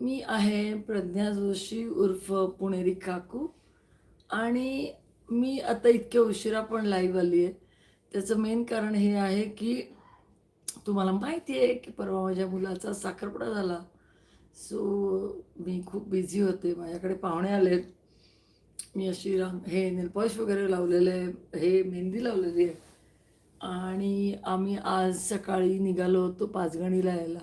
मी आहे प्रज्ञा जोशी उर्फ पुणेरी काकू. आणि मी आता इतक्या उशिरा पण लाईव्ह आली आहे त्याचं मेन कारण हे आहे की तुम्हाला माहिती आहे की परवा माझ्या मुलाचा साखरपुडा झाला. सो मी खूप बिझी होते. माझ्याकडे पाहुणे आलेत. मी अशी रंग हे नेलपॉलिश वगैरे लावलेलं आहे. हे मेहंदी लावलेली आहे. आणि आम्ही आज सकाळी निघालो होतो पाचगणीला यायला.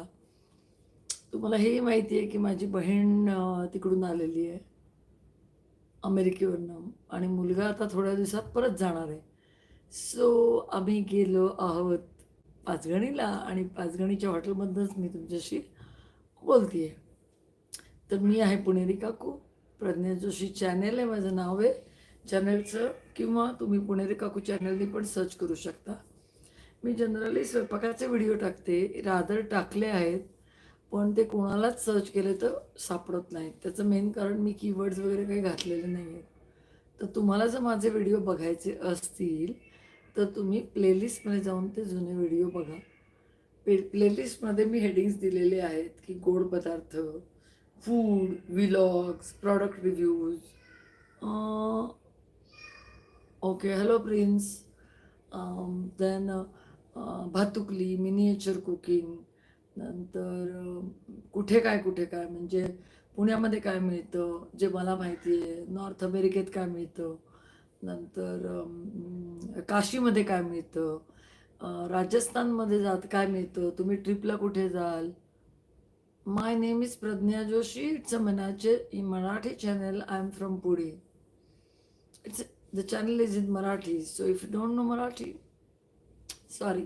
तुम्हाला हे माहिती आहे की माझी बहीण तिकडून आलेली आहे. अमेरिकेवरनं. आणि मुलगा आता थोड्या दिवसात परत जाणार आहे. सो आम्ही गेलो आहोत पाचगणीला आणि पाचगणीच्या हॉटेलमधनंच मी तुमच्याशी बोलते आहे तर मी आहे पुणेरी काकू प्रज्ञा जोशी चॅनेल आहे माझं नाव आहे. चॅनेलचं किंवा तुम्ही पुणेरी काकू चॅनलनी पण सर्च करू शकता. मी जनरली स्वयंपाकाचे व्हिडिओ टाकते. रादर टाकले आहेत. पण ते कोणालाच सर्च केले तर सापडत नाहीत त्याचं मेन कारण मी कीवर्ड्स वगैरे काही घातलेले नाही आहेत तर तुम्हाला जर माझे व्हिडिओ बघायचे असतील तर तुम्ही प्लेलिस्टमध्ये जाऊन ते जुने व्हिडिओ बघा. प्ले प्लेलिस्टमध्ये मी हेडिंग्स दिलेले आहेत की गोड पदार्थ food vlogs product reviews okay hello prince then भातुकली मिनिएचर कुकिंग नंतर कुठे काय कुठे काय म्हणजे पुण्यामध्ये काय मिळतं जे मला माहिती आहे नॉर्थ अमेरिकेत काय मिळतं नंतर काशीमध्ये काय मिळतं राजस्थानमध्ये जात काय मिळतं तुम्ही ट्रिपला कुठे जाल? My name is Pragya Joshi it's a मनाचे Marathi channel I am from Pune it's the channel is in Marathi so if you don't know Marathi sorry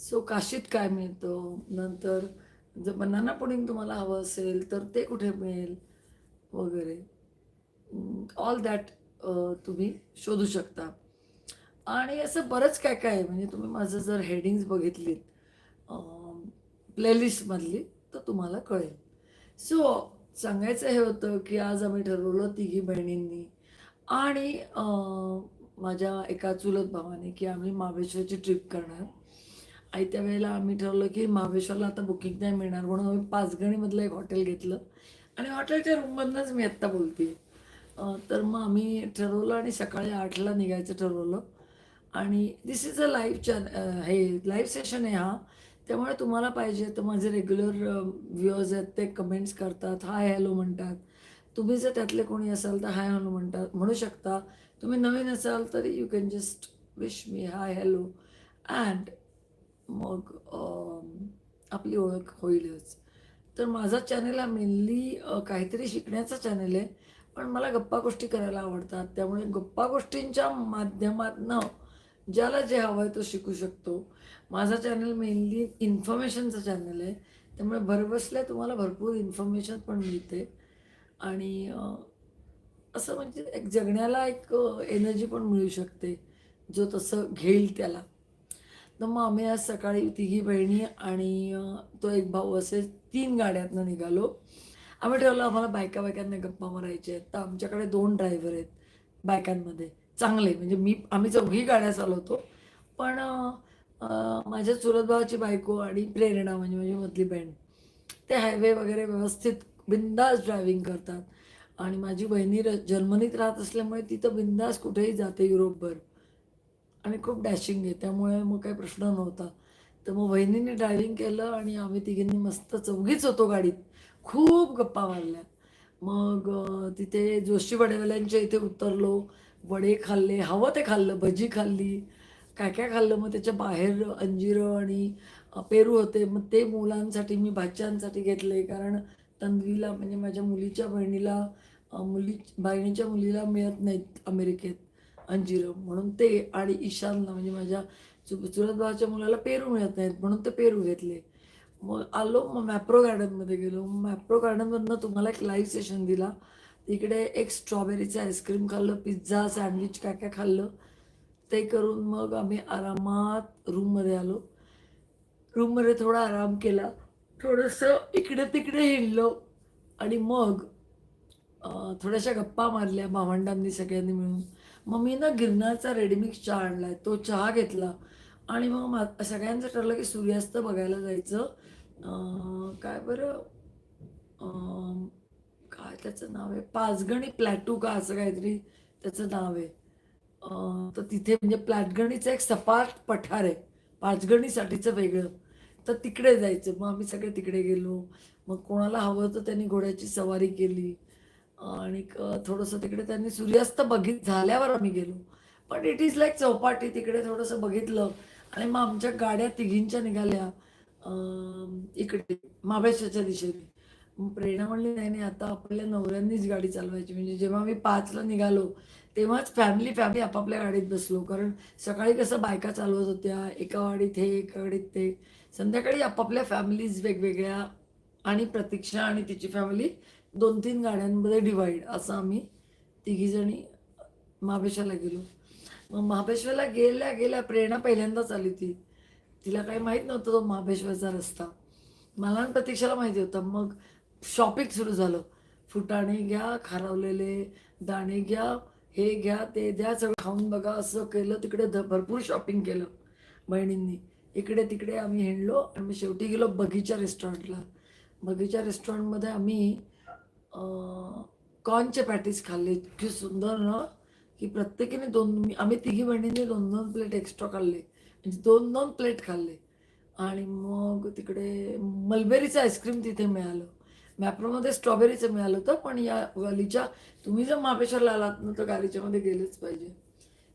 so काशीत काय मिळतं? नंतर जर बनाना पुडिंग तुम्हाला हवं असेल तर ते कुठे मिळेल? वगैरे. ऑल दॅट तुम्ही शोधू शकता. आणि असं बरंच काय काय आहे म्हणजे तुम्ही माझं जर हेडिंग्स बघितलीत प्लेलिस्टमधली तर तुम्हाला कळेल. सो सांगायचं हे होतं की आज आम्ही ठरवलं तिघी बहिणींनी. आणि माझ्या एका चुलत भावाने की आम्ही महाबळेश्वरची ट्रिप करणार. आणि त्यावेळेला आम्ही ठरवलं की महाबळेश्वरला आता बुकिंग नाही मिळणार म्हणून आम्ही पाचगणीमधलं एक हॉटेल घेतलं. आणि हॉटेलच्या रूममधनंच मी आत्ता बोलते. तर मग आम्ही ठरवलं आणि सकाळी आठला निघायचं ठरवलं. आणि दिस इज अ लाईव्ह चॅन हे लाईव्ह सेशन आहे हा. त्यामुळे तुम्हाला पाहिजे तर माझे रेग्युलर व्ह्युअर्स आहेत ते कमेंट्स करतात. हाय हॅलो म्हणतात. तुम्ही जर त्यातले कोणी असाल तर हाय हॅलो म्हणतात म्हणू शकता. तुम्ही नवीन असाल तरी you can just wish me hi hello and मग आपली ओळख होईलच. तर माझा चॅनल हा मेनली काहीतरी शिकण्याचा चॅनल आहे. पण मला गप्पा गोष्टी करायला आवडतात. त्यामुळे गप्पा गोष्टींच्या माध्यमातनं ज्याला जे हवं आहे तो शिकू शकतो. माझा चॅनल मेनली इन्फॉर्मेशनचा चॅनल आहे. त्यामुळे भरबसल्या तुम्हाला भरपूर इन्फॉर्मेशन पण मिळते. आणि असं म्हणजे एक जगण्याला एक एनर्जी पण मिळू शकते. जो तसं घेईल त्याला. तर मग आम्ही आज सकाळी तिघी बहिणी आणि तो एक भाऊ असे तीन गाड्यातनं निघालो. आम्ही ठरवलं आम्हाला बायका बायकांना गप्पा मारायचे आहेत. तर आमच्याकडे दोन ड्रायव्हर आहेत बायकांमध्ये. चांगले. म्हणजे मी आम्ही चौघी गाड्या चालवतो. पण माझ्या चुलत भावाची बायको आणि प्रेरणा म्हणजे माझी मधली बहीण. ते हायवे वगैरे व्यवस्थित बिंदास ड्रायव्हिंग करतात. आणि माझी बहिणी र जर्मनीत राहत असल्यामुळे ती तर बिंदास कुठेही जाते युरोपभर. आणि खूप डॅशिंग आहे त्यामुळे मग काही प्रश्न नव्हता. तर मग बहिणीने ड्रायव्हिंग केलं आणि आम्ही तिघींनी मस्त चौघीच होतो गाडीत. खूप गप्पा मारल्या. मग तिथे जोशी वडेवाल्यांच्या इथे उतरलो. वडे खाल्ले हवं ते खाल्लं भजी खाल्ली. काय काय खाल्लं? मग त्याच्या बाहेर अंजिरं आणि पेरू होते. मग ते मुलांसाठी मी भाज्यांसाठी घेतले कारण तन्वीला म्हणजे माझ्या मुलीच्या बहिणीला मुली बहिणीच्या मुलीला मिळत नाहीत अमेरिकेत अंजिरं. म्हणून ते आणि ईशानला म्हणजे माझ्या चु भावाच्या मुलाला पेरू मिळत नाहीत म्हणून ते पेरू घेतले. मग आलो मग मॅप्रो गार्डनमध्ये गेलो. मॅप्रो गार्डनमधनं तुम्हाला एक लाईव्ह सेशन दिला. तिकडे एक स्ट्रॉबेरीचं आईस्क्रीम खाल्लं पिझ्झा सँडविच काय काय खाल्लं. ते करून मग आम्ही आरामात रूममध्ये आलो. रूममध्ये थोडा आराम केला. थोडंसं इकडे तिकडे हिंडलो. आणि मग थोड्याशा गप्पा मारल्या भावंडांनी सगळ्यांनी मिळून. मग मी ना गिरनारचा रेडीमिक्स चहा आणलाय. तो चहा घेतला. आणि मग सगळ्यांचं ठरलं की सूर्यास्त बघायला जायचं. काय बरं? काय त्याचं नाव आहे? पाचगणी प्लॅटू का असं काहीतरी त्याचं नाव आहे. तर तिथे म्हणजे प्लॅटगणीचं एक सपाट पठार आहे. पाचगणीसाठीचं वेगळं. तर तिकडे जायचं. मग आम्ही सगळे तिकडे गेलो. मग कोणाला हवं तर त्यांनी घोड्याची सवारी केली. आणि थोडंसं तिकडे त्यांनी सूर्यास्त बघित झाल्यावर आम्ही गेलो. पण इट इज लाईक चौपाटी तिकडे थोडंसं बघितलं. आणि मग आमच्या गाड्या तिघींच्या निघाल्या इकडे महाबळेश्वरच्या दिशेने. प्रेरणा म्हणली नाही नाही आता आपल्या नवऱ्यांनीच गाडी चालवायची. म्हणजे जेव्हा आम्ही पाचला निघालो तेव्हाच फॅमिली फॅमिली आपापल्या गाडीत बसलो. कारण सकाळी कसं बायका चालवत होत्या. एका गाडीत हे एका गाडीत ते. संध्याकाळी आपापल्या फॅमिलीज वेगवेगळ्या आणि प्रतीक्षा आणि तिची फॅमिली दोन तीन गाड्यांमध्ये डिवाईड असं आम्ही तिघीजणी महाबळेश्वरला गेलो. मग महाबळेश्वरला गेल्या गेल्या प्रेरणा पहिल्यांदाच आली ती. तिला काही माहीत नव्हतं तो महाबळेश्वरचा रस्ता. मला आणि प्रतीक्षाला माहिती होतं. मग शॉपिंग सुरू झालं. फुटाणे घ्या खारवलेले दाणे घ्या हे घ्या ते द्या सगळं खाऊन बघा असं केलं. तिकडे ध- भरपूर शॉपिंग केलं. बहिणींनी. इकडे तिकडे आम्ही हिंडलो. आणि मग शेवटी गेलो बगीचा रेस्टॉरंटला बगीचा रेस्टॉरंटमध्ये आम्ही कॉर्नचे पॅटीस खाल्ले. इतके सुंदर ना की प्रत्येकीने दोन आम्ही तिघी बहिणींनी दोन दोन प्लेट एक्स्ट्रा खाल्ले. म्हणजे दोन दोन प्लेट खाल्ले. आणि मग तिकडे मलबेरीचं आईस्क्रीम तिथे मिळालं. मॅप्रोमध्ये स्ट्रॉबेरीचं मिळालं होतं पण या गलीच्या तुम्ही जर महाबळेश्वरला आलात ना तर गालीच्यामध्ये गेलेच पाहिजे.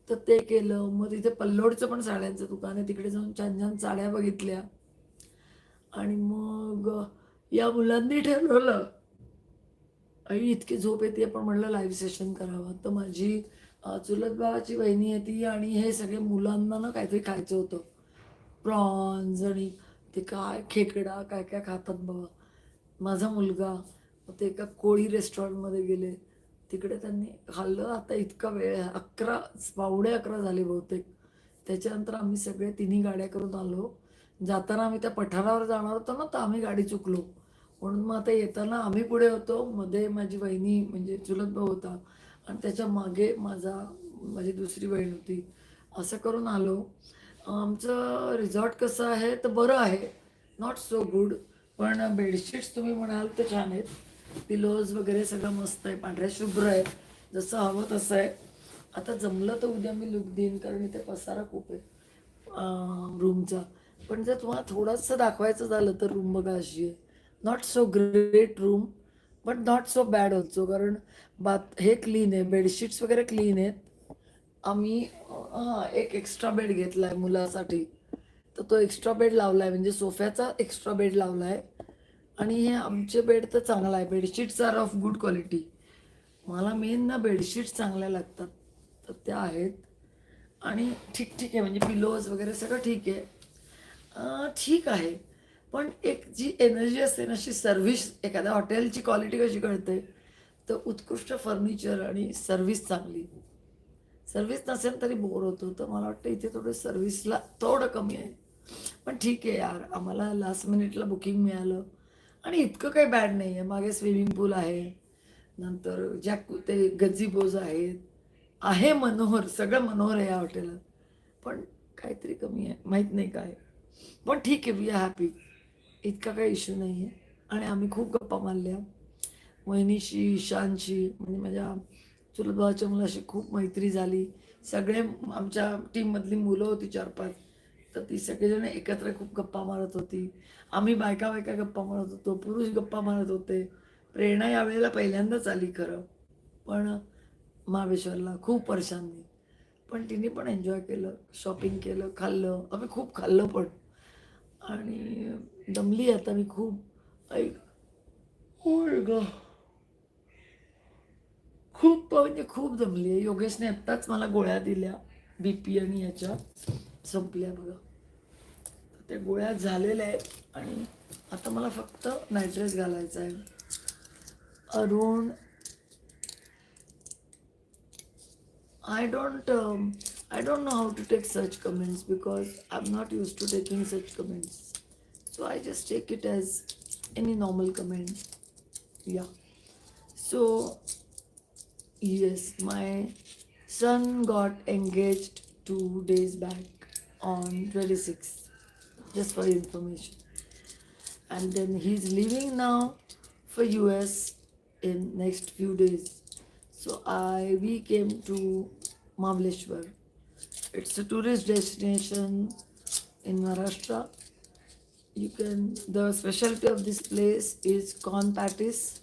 तर ते केलं. मग तिथे पल्लोडचं पण साड्यांचं दुकान आहे. तिकडे जाऊन छान छान साड्या बघितल्या. आणि मग या मुलांनी ठरवलं आई इतकी झोप येते पण म्हणलं लाईव्ह सेशन करावं. तर माझी चुलत भावाची बहिणी आहे ती आणि हे सगळे मुलांना ना काहीतरी खायचं होतं. प्रॉन्स आणि ते काय खेकडा काय काय खातात बाबा माझा मुलगा ते एका कोळी रेस्टॉरंटमध्ये गेले. तिकडे त्यांनी खाल्लं. आता इतका वेळ अकरा पावणे अकरा झाले बहुतेक. त्याच्यानंतर आम्ही सगळे तिन्ही गाड्या करून आलो. जाताना आम्ही त्या पठारावर जाणार होतो ना तर आम्ही गाडी चुकलो. म्हणून मग आता येताना आम्ही पुढे होतो. मध्ये माझी बहिणी म्हणजे चुलत भाऊ होता. आणि त्याच्यामागे माझा माझी दुसरी बहीण होती. असं करून आलो. आमचं रिझॉर्ट कसं आहे? तर बरं आहे. नॉट सो गुड पण बेडशीट्स तुम्ही म्हणाल तर छान आहेत. पिलोज वगैरे सगळं मस्त आहे पांढऱ्या शुभ्र आहे जसं हवं तसं आहे. आता जमलं तर उद्या मी लुक देईन कारण इथे पसारा खूप आहे रूमचा पण जर तुम्हाला थोडंसं दाखवायचं झालं तर रूम बघा अशी आहे. Not so great room but not so bad also कारण बात हे क्लीन आहे बेडशीट्स वगैरे क्लीन आहेत. आम्ही हां एक एक्स्ट्रा बेड घेतला आहे मुलासाठी. तर तो एक्स्ट्रा बेड लावला आहे म्हणजे सोफ्याचा एक्स्ट्रा बेड लावला आहे आणि हे आमचे बेड तर चांगला आहे. Bedsheets are of good quality मला मेन ना बेडशीट्स चांगल्या लागतात. तर त्या आहेत. आणि ठीक ठीक आहे. म्हणजे पिलोज वगैरे सगळं ठीक आहे. ठीक आहे. पण एक जी एनर्जी असते ना अशी सर्व्हिस एखाद्या हॉटेलची क्वालिटी कशी कळते? तर उत्कृष्ट फर्निचर आणि सर्व्हिस चांगली. सर्व्हिस नसेल तरी बोर होतो. तर मला वाटतं इथे थोडं सर्व्हिसला थोडं कमी आहे. पण ठीक आहे यार. आम्हाला लास्ट मिनिटला बुकिंग मिळालं. आणि इतकं काही बॅड नाही आहे मागे स्विमिंग पूल आहे. नंतर ज्या ते गझिबोज आहेत. आहे मनोहर सगळं मनोहर आहे या हॉटेलात पण काहीतरी कमी आहे. माहीत नाही काय. पण ठीक आहे वी आर हॅपी इतका काही इश्यू नाही आहे आणि आम्ही खूप गप्पा मारल्या. वहिनीशी ईशानशी म्हणजे माझ्या चुलत भावाच्या मुलाशी खूप मैत्री झाली. सगळे आमच्या टीममधली मुलं होती चार पाच तर ती सगळेजण एकत्र खूप गप्पा मारत होती. आम्ही बायका बायका गप्पा मारत होतो पुरुष गप्पा मारत होते. प्रेरणा यावेळेला पहिल्यांदाच आली खरं. पण महाबळेश्वरला खूप वर्षांनी पण तिने पण एन्जॉय केलं शॉपिंग केलं खाल्लं. आम्ही खूप खाल्लं पण. आणि दमली आता मी खूप. ऐक होय ग. खूप म्हणजे खूप दमली आहे. योगेशने आत्ताच मला गोळ्या दिल्या बी पी आणि याच्या. संपल्या बघा. ते गोळ्या झालेल्या आहेत आणि आता मला फक्त नायट्रेस घालायचा आहे. Arun I don't I don't know how to take such comments because I am not use to taking such comments so I just take it as any normal comment yeah so yes my son got engage two days back on 26th, just for information. And then he's leaving now for US in next few days. So I we came to Mahabaleshwar. It's a tourist destination in Maharashtra. You can the specialty of this place is corn patties,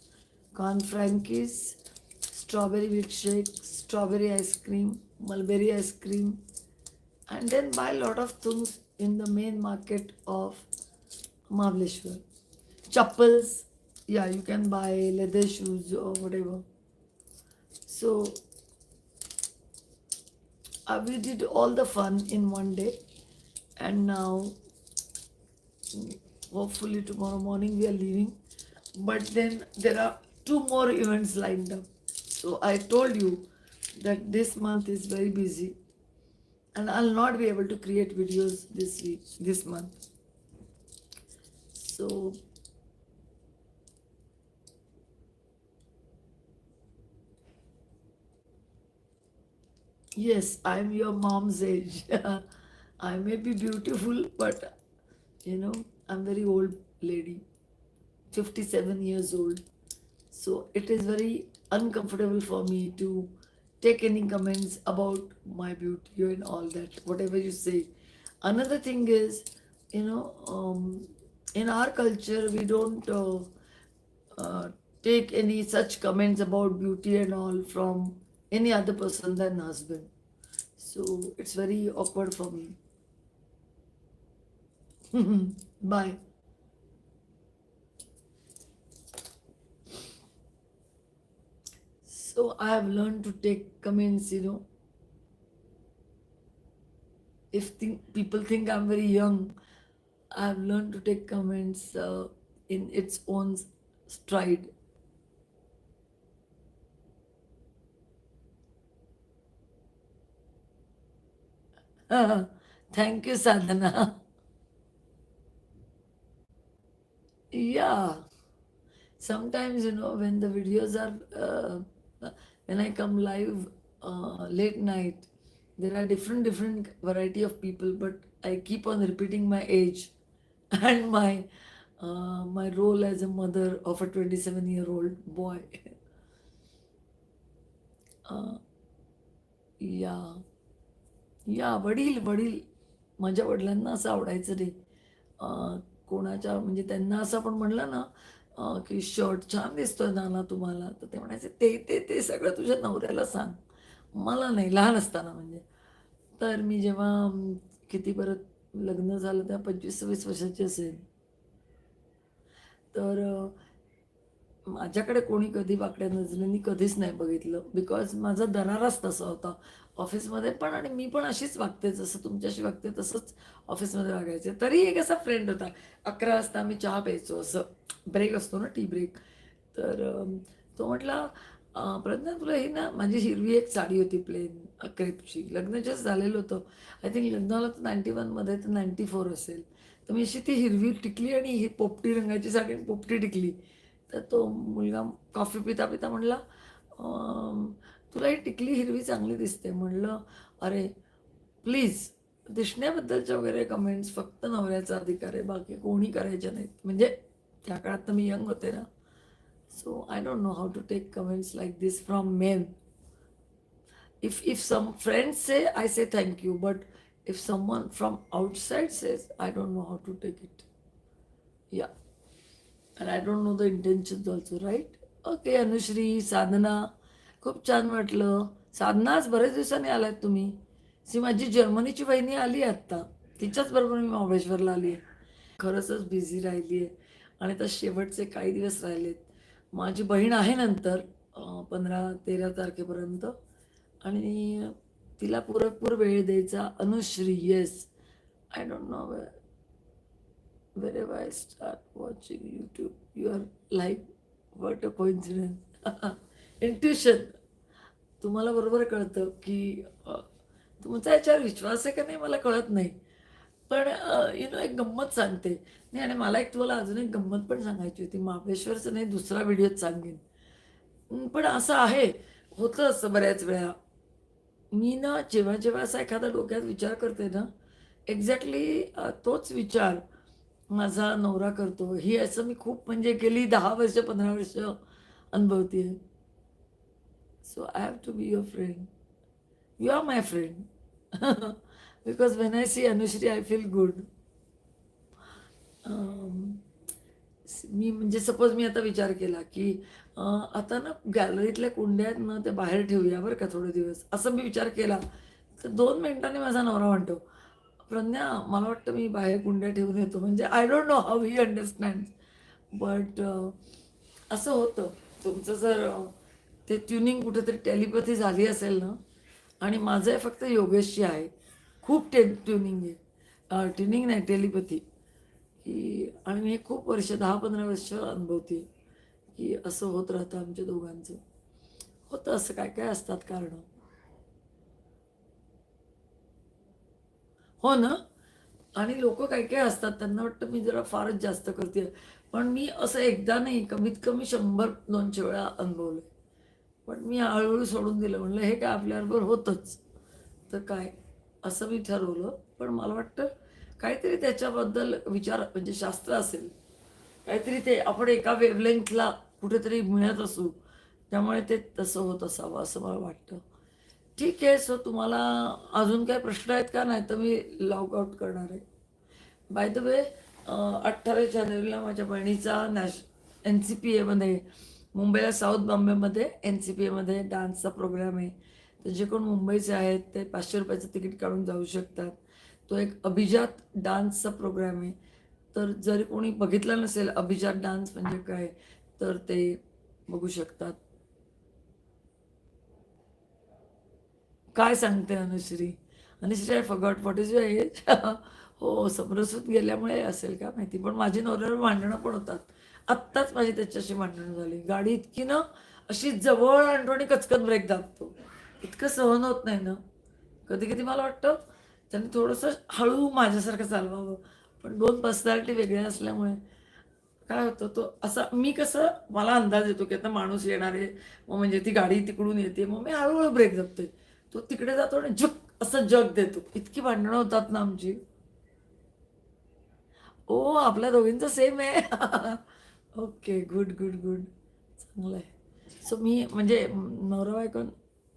corn frankies, strawberry milkshake, strawberry ice cream, mulberry ice cream, and then buy a lot of things in the main market of Mahabaleshwar. Chappals, yeah, you can buy leather shoes or whatever. So uh, we did all the fun in one day, and now hopefully tomorrow morning we are leaving. But then there are two more events lined up. So I told you that this month is very busy and I'll not be able to create videos this week, this month. So yes, I'm your mom's age. I may be beautiful, but you know, I'm very old lady, 57 years old. So it is very uncomfortable for me to take any comments about my beauty and all that, whatever you say. Another thing is, you know, um, in our culture, we don't uh, uh, take any such comments about beauty and all from any other person than husband. So it's very awkward for me. Bye. So I have learned to take comments, you know. If think, people think I'm very young, I have learned to take comments uh, in its own stride. Thank you, Sadhana. Yeah, sometimes you know when the videos are uh, when I come live uh, late night, there are different different variety of people, but I keep on repeating my age and my uh, my role as a mother of a 27 year old boy. uh, yeah. या वडील वडील माझ्या वडिलांना असं आवडायचं रे कोणाच्या म्हणजे त्यांना असं आपण म्हणलं ना की शर्ट छान दिसतोय नाना तुम्हाला. तर ते म्हणायचे ते ते ते सगळं तुझ्या नवऱ्याला सांग. मला नाही लहान असताना म्हणजे. तर मी जेव्हा किती परत लग्न झालं तेव्हा पंचवीस सव्वीस वर्षाची असेल. तर माझ्याकडे कोणी कधी वाकड्या नजरेने कधीच नाही बघितलं. बिकॉज माझा दराराच तसा होता. ऑफिसमध्ये पण आणि मी पण अशीच वागते जसं तुमच्याशी वागते तसंच ऑफिसमध्ये वागायचे. तरी एक असा फ्रेंड होता अकरा वाजता आम्ही चहा प्यायचो असं ब्रेक असतो ना टी ब्रेक तर तो म्हटला प्रज्ञा तुला ही ना माझी हिरवी एक साडी होती प्लेन क्रेपची लग्न जस्ट झालेलं होतं. आय थिंक लग्न झालं तर नाईन्टी वनमध्ये तर नाईन्टी फोर असेल. तर मी अशी ती हिरवी टिकली आणि ही पोपटी रंगाची साडी आणि पोपटी टिकली. तर तो मुलगा कॉफी पिता पिता म्हटला तुला ही टिकली हिरवी चांगली दिसते. म्हणलं अरे प्लीज दिसण्याबद्दलच्या वगैरे कमेंट्स फक्त नवऱ्याचा अधिकार आहे बाकी कोणी करायचे नाहीत. म्हणजे त्या काळात तर मी यंग होते ना. So I don't know how to take comments like this from men if if some friends say I say thank you but if someone from outside say I don't know how to take it yeah and I don't know the intention also right okay Anushree Sadhana खूप छान वाटलं. साधना आज बरेच दिवसांनी आलात तुम्ही. C माझी जर्मनीची बहिणी आली आहे आत्ता. तिच्याच बरोबर मी महाबळेश्वरला आली आहे. खरंच बिझी राहिली आहे. आणि आता शेवटचे काही दिवस राहिलेत. माझी बहीण आहे नंतर पंधरा तेरा तारखेपर्यंत. आणि तिला पुरेपूर वेळ द्यायचा. Anushree yes I don't know wherever I start watching YouTube your life what a coincidence intuition तुम्हाला बरोबर कळतं की तुमचा याच्यावर विश्वास आहे का नाही मला कळत नाही. पण यु नो एक गंमत सांगते. नाही आणि मला एक तुम्हाला अजून एक गंमत पण सांगायची होती. महाबळेश्वरचं नाही दुसरा व्हिडिओत सांगेन. पण असं आहे. होतं असं बऱ्याच वेळा. मी ना जेव्हा जेव्हा असा एखादा डोक्यात विचार करते ना एक्झॅक्टली तोच विचार माझा नवरा करतो. ही असं मी खूप म्हणजे गेली दहा वर्ष पंधरा वर्ष अनुभवते so have to to be friend. Friend you are my friend because I I see Anushree I feel good मी म्हणजे सपोज मी आता विचार केला की आता ना गॅलरीतल्या कुंड्यात ना ते बाहेर ठेवूया बरं का थोडे दिवस. असं मी विचार केला. तर दोन मिनिटांनी माझा नवरा म्हणतो प्रज्ञा मला वाटतं मी बाहेर कुंड्या ठेवून येतो. म्हणजे I don't know how he understand but असं होतं. तुमचं जर ते ट्युनिंग कुठेतरी टेलिपॅथी झाली असेल ना? आणि माझं फक्त योगेशची आहे. खूप टे ट्युनिंग आहे. ट्युनिंग नाही टेलिपॅथी की आणि मी खूप वर्ष दहा पंधरा वर्ष अनुभवते की असं होत राहतं आमच्या दोघांचं. होतं असं काय काय असतात कारणं? हो ना? आणि लोक काय काय असतात त्यांना वाटतं मी जरा फारच जास्त करते. पण मी असं एकदा नाही कमीत कमी शंभर दोनशे वेळा अनुभवलं पण मी हळूहळू सोडून दिलं. म्हणलं हे काय आपल्याबरोबर होतंच. तर काय असं मी ठरवलं. पण मला वाटतं काहीतरी त्याच्याबद्दल विचार म्हणजे शास्त्र असेल. काहीतरी ते आपण एका वेवलेंथला कुठेतरी मिळत असू. त्यामुळे ते तसं होत असावं असं मला वाटतं. ठीक आहे सो तुम्हाला अजून काही प्रश्न आहेत का? नाही तर मी लॉग आउट करणार आहे. बाय द वे अठ्ठावीस जानेवारीला माझ्या बहिणीचा नॅश एन सी पी एमध्ये मुंबईला साऊथ बॉम्बेमध्ये एन सी पी एमध्ये डान्सचा प्रोग्राम आहे. तर जे कोण मुंबईचे आहेत ते पाचशे रुपयाचं तिकीट काढून जाऊ शकतात. तो एक अभिजात डान्सचा प्रोग्राम आहे. तर जर कोणी बघितला नसेल अभिजात डान्स म्हणजे काय तर ते बघू शकतात. काय सांगते Anushree? Anushree I forgot what is your age हो समरसूत गेल्यामुळे असेल का माहिती पण माझी नवऱ्यावर भांडणं पण होतात. आत्ताच माझी त्याच्याशी भांडणं झाली. गाडी इतकी ना अशी जवळ आणतो आणि कचकत ब्रेक दाबतो. इतकं सहन होत नाही ना. कधी कधी मला वाटतं त्याने थोडंसं हळू माझ्यासारखं चालवावं. पण दोन पर्सनॅलिटी वेगळ्या असल्यामुळे काय होतं तो असा मी कसं मला अंदाज येतो की आता माणूस येणार आहे. मग म्हणजे ती गाडी तिकडून येते. मग मी हळूहळू ब्रेक दाबते तो तिकडे जातो आणि झुक असं जग देतो. इतकी भांडणं होतात ना आमची. ओ आपल्या दोघींचं सेम आहे. Okay good good good. चांगलं आहे सो मी म्हणजे नवरा बायकोन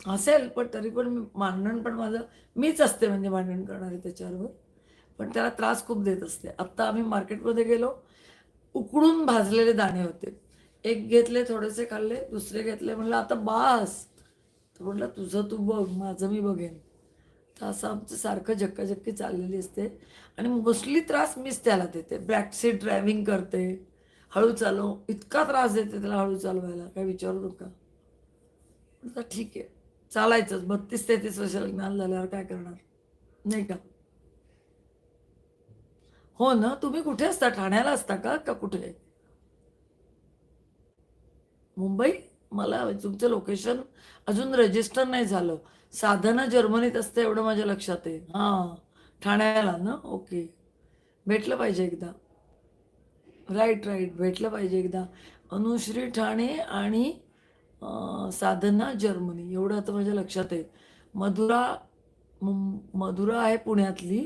असेल पण तरी पण मी मांडण पण माझं मीच असते म्हणजे मांडण करणारे त्याच्यावर. पण त्याला त्रास खूप देत असते. आत्ता आम्ही मार्केटमध्ये गेलो उकडून भाजलेले दाणे होते. एक घेतले थोडेसे खाल्ले दुसरे घेतले म्हणलं आता बास. तर म्हटलं तुझं तू बघ माझं मी बघेन. तर असं आमचं सारखं झक्काझक्की चाललेली असते. आणि मोस्टली त्रास मीच त्याला देते. बॅक सीट ड्रायव्हिंग करते. हळू चालव. इतका त्रास देते त्याला हळू चालवायला. काय विचारू नका. ठीक आहे. चालायचंच. बत्तीस तेहतीस वर्ष ज्ञान झाल्यावर काय करणार? नाही का? हो ना? तुम्ही कुठे असता? ठाण्याला असता का? का कुठे? मुंबई? मला तुमचं लोकेशन अजून रजिस्टर नाही झालं. साधना जर्मनीत असते एवढं माझ्या लक्षात आहे. हां. ठाण्याला ना? ओके भेटलं पाहिजे एकदा. राईट राईट भेटलं पाहिजे एकदा. अनुश्री ठाणे आणि साधना जर्मनी. एवढं आता माझ्या लक्षात आहे. मधुरा मधुरा आहे पुण्यातली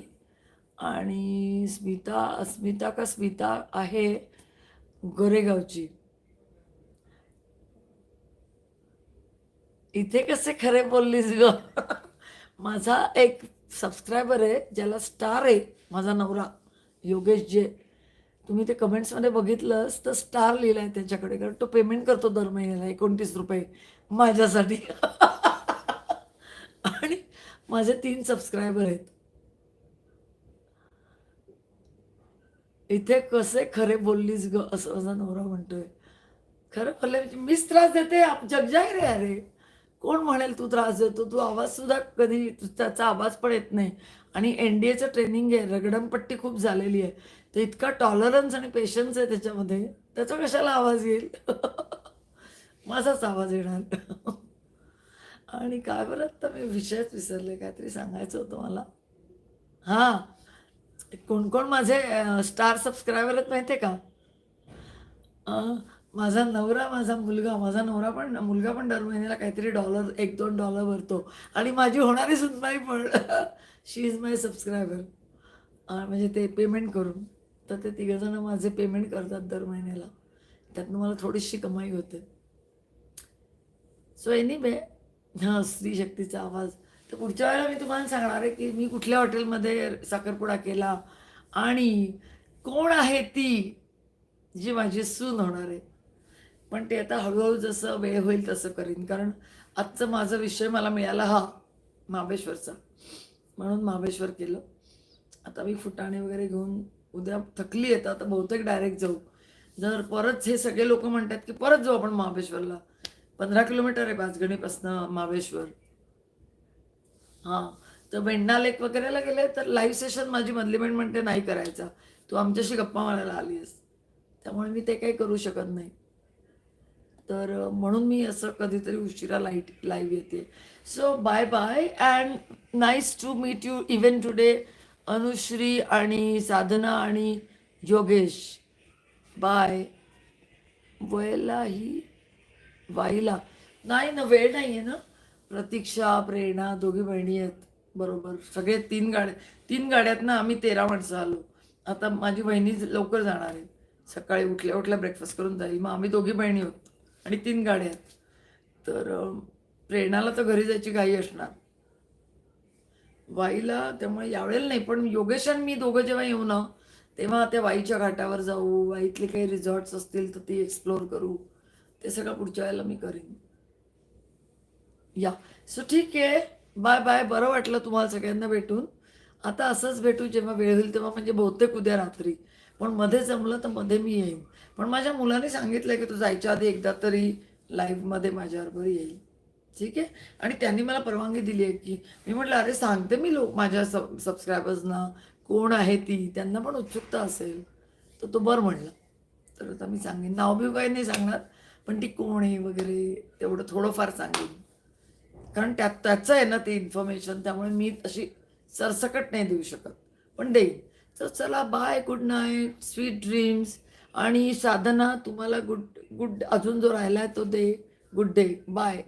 आणि स्मिता अस्मिता का स्मिता आहे गोरेगावची. इथे कसे खरे बोललीस ग? माझा एक सबस्क्रायबर आहे ज्याला स्टार आहे माझा नवरा योगेश जे तुम्ही ते कमेंट्समध्ये बघितलंस तर स्टार लिहिला आहे त्याच्याकडे. कारण तो पेमेंट करतो दर महिन्याला एकोणतीस रुपये माझ्यासाठी. आणि माझे तीन सबस्क्रायबर आहेत. इथे कसे खरे बोललीस ग असं माझा नवरा म्हणतोय. खरं बोलले म्हणजे मीच त्रास देते जगजाहीर आहे अरे. कोण म्हणेल तू त्रास देतो? तू आवाज सुद्धा कधी त्याचा आवाज पण येत नाही. आणि एन डी एचं ट्रेनिंग आहे रगडमपट्टी खूप झालेली आहे. तर इतका टॉलरन्स आणि पेशन्स आहे त्याच्यामध्ये. त्याचा कशाला आवाज येईल? माझाच आवाज येणार. आणि काय बरं आत्ता मी विषयच विसरले काहीतरी सांगायचं होतं मला. हां. कोण कोण माझे स्टार सबस्क्रायबर आहेत माहिती आहे का माझा नवरा माझा मुलगा माझा नवरा पण मुलगा पण दर महिन्याला काहीतरी डॉलर एक दोन डॉलर भरतो. आणि माझी होणारी सुनबाई पण. शी इज माय सबस्क्रायबर म्हणजे ते पेमेंट करून. तर ते तिघंजणं माझे पेमेंट करतात दर महिन्याला. त्यातनं मला थोडीशी कमाई होते. सो एनिवे हां स्त्री शक्तीचा आवाज. तर पुढच्या वेळेला मी तुम्हाला सांगणार आहे की मी कुठल्या हॉटेलमध्ये साखरपुडा केला आणि कोण आहे ती जी माझी सून होणार आहे. पण ते आता हळूहळू जसं वेळ होईल तसं करीन. कारण आजचं माझा विषय मला मिळाला हा महाबेश्वरचा म्हणून महाबळेश्वर केलं. आता मी फुटाणे वगैरे घेऊन उद्या थकली येतात आता बहुतेक डायरेक्ट जाऊ. जर परत हे सगळे लोक म्हणतात की परत जाऊ आपण महाबळेश्वरला. पंधरा किलोमीटर आहे पाचगणीपासनं महाबळेश्वर. हां. तर वेण्णा लेक वगैरेला गेले तर लाईव्ह सेशन माझी मधली बहीण म्हणते नाही करायचा. तू आमच्याशी गप्पा मारायला आहेस. त्यामुळे मी ते काही करू शकत नाही. तर म्हणून मी असं कधीतरी उशिरा लाइट लाईव्ह येते. So bye bye and nice to meet you even today Anushree आणि साधना आणि योगेश. बाय. वयला ही वाईला. नाही ना वेळ नाही आहे ना? प्रतीक्षा प्रेरणा दोघी बहिणी आहेत. बरोबर. सगळे तीन गाड्या तीन गाड्यात ना आम्ही तेरा माणसं आलो. आता माझी बहिणी लवकर जाणार आहे. सकाळी उठल्या उठल्या ब्रेकफास्ट करून जाईल. मग आम्ही दोघी बहिणी होतो आणि तीन गाड्या आहेत. तर प्रेरणाला तर घरी जायची घाई असणार. वाईला त्यामुळे यावेळेला नाही पण योगेश आणि मी दोघं जेव्हा येऊ ना तेव्हा त्या वाईच्या घाटावर जाऊ वाईतले काही रिझॉर्ट्स असतील तर ते एक्सप्लोअर करू ते सगळं पुढच्या वेळेला मी करीन. या. सो ठीक आहे. बाय बाय बरं वाटलं तुम्हाला सगळ्यांना भेटून. आता असंच भेटू जेव्हा वेळ होईल तेव्हा म्हणजे बहुतेक उद्या रात्री. पण मध्ये जमलं तर मध्ये मी येईन. पण माझ्या मुलाने सांगितलं की तू जायच्या आधी एकदा तरी लाईव्हमध्ये माझ्याबरोबर येईल. ठीक आहे? आणि त्यांनी मला परवानगी दिली आहे की मी म्हटलं अरे सांगते मी लोक माझ्या सब सबस्क्रायबर्सना कोण आहे ती? त्यांना पण उत्सुकता असेल. तर तो बरं म्हणला. तर आता मी सांगेन. नाव बिव काही नाही सांगणार पण ती कोण आहे वगैरे तेवढं थोडंफार सांगेन. कारण त्यात त्याचं आहे ना ते इन्फॉर्मेशन त्यामुळे मी तशी सरसकट नाही देऊ शकत. पण देईन. तर चला bye good night sweet dreams आणि साधना तुम्हाला गुड गुड अजून जो राहिला आहे तो दे. Good day bye